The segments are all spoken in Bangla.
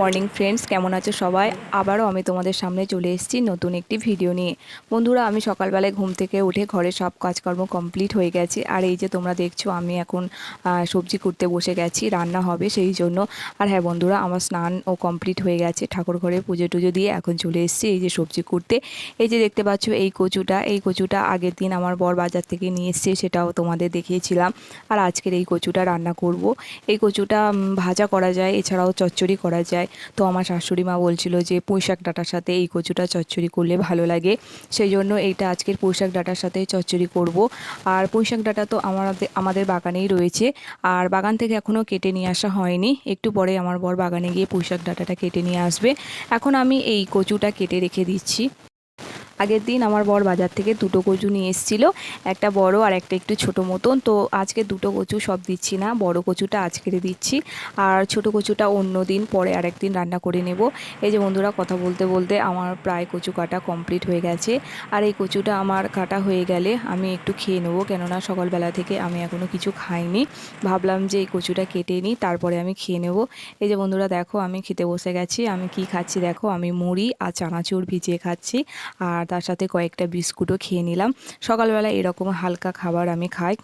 মর্নিং ফ্রেন্ডস, কেমন আছো সবাই? আবারও আমি তোমাদের সামনে চলে এসেছি নতুন একটি ভিডিও নিয়ে। বন্ধুরা, আমি সকালবেলায় ঘুম থেকে উঠে ঘরে সব কাজকর্ম কমপ্লিট হয়ে গেছে। আর এই যে তোমরা দেখছ, আমি এখন সবজি করতে বসে গেছি, রান্না হবে সেই জন্য। আর হ্যাঁ বন্ধুরা, আমার স্নান ও কমপ্লিট হয়ে গেছে। ঠাকুর ঘরে পুজো টুজো দিয়ে এখন চলে এসেছি এই যে সবজি করতে। এই যে দেখতে পাচ্ছ, এই কচুটা এই কচুটা আগের দিন আমার বর বাজার থেকে নিয়ে এসছে, সেটাও তোমাদের দেখিয়েছিলাম। আর আজকের এই কচুটা রান্না করব। এই কচুটা ভাজা করা যায়, এছাড়াও চচ্চড়ি করা যায়। তো আমার শাশুড়ি মা বলছিল যে পুঁইশাক ডাটার সাথে এই কচুটা চচ্চড়ি করলে ভালো লাগে। সেই জন্য এইটা আজকের পুঁইশাক ডাটার সাথে চচ্চড়ি করব। আর পুঁইশাক ডাটা তো আমার আমাদের বাগানেই রয়েছে। আর বাগান থেকে এখনও কেটে নিয়ে আসা হয়নি। একটু পরে আমার বর বাগানে গিয়ে পুঁইশাক ডাটাটা কেটে নিয়ে আসবে। এখন আমি এই কচুটা কেটে রেখে দিচ্ছি। আগের দিন আমার বর বাজার থেকে দুটো কচু নিয়ে এসেছিল, একটা বড় আর একটা একটু ছোট মতন। তো আজকে দুটো কচু সব দিচ্ছি না, বড় কচুটা আজকের দিচ্ছি। আর ছোট কচুটা অন্য দিন, পরে আরেক দিন রান্না করে নেব। এই যে বন্ধুরা, কথা বলতে বলতে আমার প্রায় কচু কাটা কমপ্লিট হয়ে গেছে। আর এই কচুটা আমার কাটা হয়ে গেলে আমি একটু খেয়ে নেব, কেননা সকালবেলা থেকে আমি এখনও কিছু খাইনি। ভাবলাম যে এই কচুটা কেটে নিই, তারপরে আমি খেয়ে নেব। এই যে বন্ধুরা, দেখো আমি খেতে বসে গেছি। আমি কি খাচ্ছি দেখো? আমি মুড়ি আর চানাচুর ভিজিয়ে খাচ্ছি। আর তার সাথে কয়েকটা বিস্কুটও খেয়ে নিলাম। সকালবেলা এরকম হালকা খাবার আমি খাই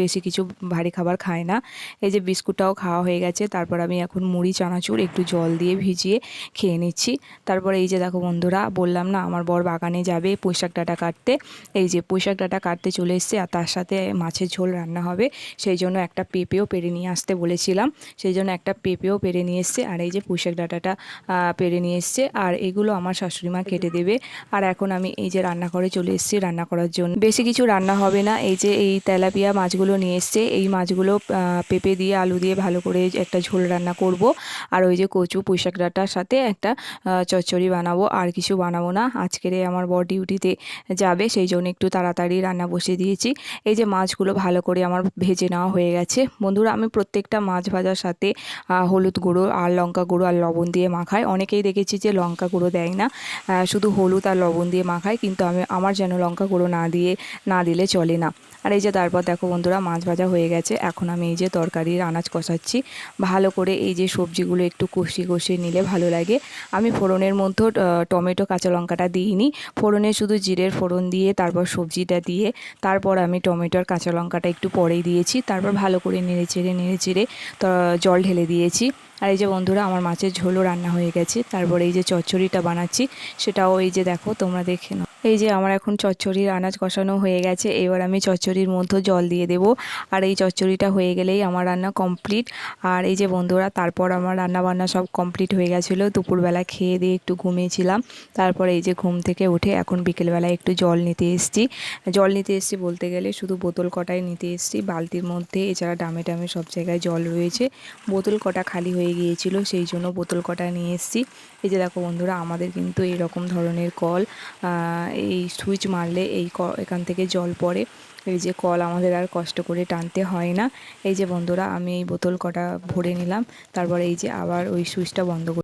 বেশি কিছু ভারী খাবার খাই না। এই যে বিস্কুটটাও খাওয়া হয়ে গেছে, তারপর আমি এখন মুড়ি, চানাচুর একটু জল দিয়ে ভিজিয়ে খেয়ে নিচ্ছি। তারপরে এই যে দেখো বন্ধুরা, বললাম না, আমার বর বাগানে যাবে পুঁইশাক ডাটা কাটতে। এই যে পুঁইশাক ডাটা কাটতে চলে এসছে আর তার সাথে মাছের ঝোল রান্না হবে। সেই জন্য একটা পেঁপেও পেরে নিয়ে আসতে বলেছিলাম। সেই জন্য একটা পেঁপেও পেরে নিয়ে এসছে আর এই যে পুঁইশাক ডাটাটা পেরে নিয়ে এসছে। আর এগুলো আমার শাশুড়ি মা কেটে দেবে। আর এখন আমি এই যে রান্নাঘরে চলে এসেছি রান্না করার জন্য। বেশি কিছু রান্না হবে না। এই যে এই তেলাপিয়া মাছগুলো নিয়ে এসছে। এই মাছগুলো পেঁপে দিয়ে, আলু দিয়ে ভালো করে একটা ঝোল রান্না করব। আর ওই যে কচু, পুঁইশাক ডাঁটার সাথে একটা চচ্চড়ি বানাবো। আর কিছু বানাবো না। আজকের আমার বর ডিউটিতে যাবে। সেই জন্য একটু তাড়াতাড়ি রান্না বসিয়ে দিয়েছি। এই যে মাছগুলো ভালো করে আমার ভেজে নেওয়া হয়ে গেছে। বন্ধুরা, আমি প্রত্যেকটা মাছ ভাজার সাথে হলুদ গুঁড়ো, আর লঙ্কা গুঁড়ো, আর লবণ দিয়ে মাখাই। অনেকেই দেখেছি যে লঙ্কা গুঁড়ো দেয় না। শুধু হলুদ আর লবণ দিয়ে মাখাই কিন্তু আমি, আমার যেন লঙ্কা গুঁড়ো না দিয়ে, না দিলে চলে না। আর এই যে তারপর দেখো বন্ধুরা, মাছ ভাজা হয়ে গেছে। এখন আমি এই যে তরকারির আনাজ কষাচ্ছি। ভালো করে এই যে সবজিগুলো একটু কষিয়ে কষিয়ে নিলে ভালো লাগে। আমি ফোড়নের মধ্যে টমেটো, কাঁচা লঙ্কাটা দিইনি। ফোড়নে শুধু জিরের ফোড়ন দিয়ে, তারপর সবজিটা দিয়ে, তারপর আমি টমেটোর কাঁচা লঙ্কাটা একটু পরেই দিয়েছি। তারপর ভালো করে নেড়ে চেড়ে নেড়ে চেড়ে জল ঢেলে দিয়েছি। আর এই যে বন্ধুরা, আমার মাছের ঝোলও রান্না হয়ে গেছে। তারপরে এই যে চচ্চড়িটা বানাচ্ছি, সেটাও এই যে দেখো, তোমরা দেখে নাও। এই যে আমার এখন চচ্চড়ির আনাজ কষানো হয়ে গেছে, এবার আমি চচ্চড়ির মধ্যে জল দিয়ে দেবো। আর এই চচ্চড়িটা হয়ে গেলেই আমার রান্না কমপ্লিট আর এই যে বন্ধুরা, তারপর আমার রান্না বান্না সব কমপ্লিট হয়ে গেছিল। দুপুরবেলা খেয়ে দিয়ে একটু ঘুমিয়েছিলাম। তারপরে এই যে ঘুম থেকে উঠে এখন বিকেলবেলা একটু জল নিতে এসেছি। জল নিতে এসেছি বলতে গেলে শুধু বোতল কটাই নিতে এসেছি। বালতির মধ্যে, এছাড়া ডামে ডামে সব জায়গায় জল রয়েছে। বোতল কটা খালি হয়ে গিয়েছিল, সেই জন্য বোতল কটা নিয়ে এসেছি। এই যে দেখো বন্ধুরা, আমাদের কিন্তু এরকম ধরনের কল এই সুইচ মারলে এই এখান থেকে জল পড়ে। এই যে কল আমাদের আর কষ্ট করে টানতে হয় না। এই যে বন্ধুরা, আমি এই বোতল কটা ভরে নিলাম। তারপরে এই যে আবার ওই সুইচটা বন্ধ করে